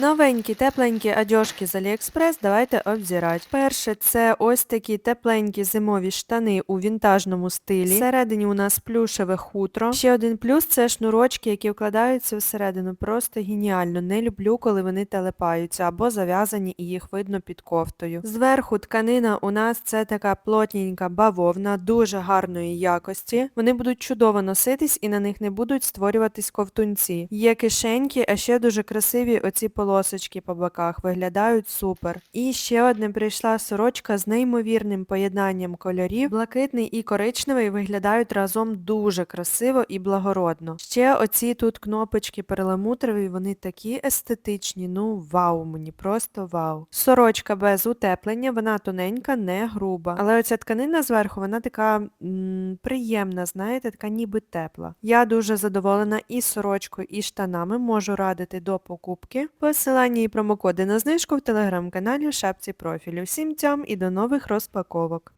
Новенькі, тепленькі одежки з Aliexpress давайте обзирати. Перше, це ось такі тепленькі зимові штани у вінтажному стилі. Всередині у нас плюшеве хутро. Ще один плюс це шнурочки, які вкладаються всередину. Просто геніально. Не люблю, коли вони телепаються або зав'язані і їх видно під кофтою. Зверху тканина у нас це така плотненька бавовна, дуже гарної якості. Вони будуть чудово носитись і на них не будуть створюватись ковтунці. Є кишеньки, а ще дуже красиві оці полосочки по боках, виглядають супер. І ще одне прийшла сорочка з неймовірним поєднанням кольорів. Блакитний і коричневий виглядають разом дуже красиво і благородно. Ще оці тут кнопочки перламутрові, вони такі естетичні, ну вау, мені просто вау. Сорочка без утеплення, вона тоненька, не груба. Але оця тканина зверху, вона така м, приємна, знаєте, така ніби тепла. Я дуже задоволена і сорочкою, і штанами, можу радити до покупки. Посилання і промокоди на знижку в телеграм-каналі шапці профілю. Всім тям і до нових розпаковок.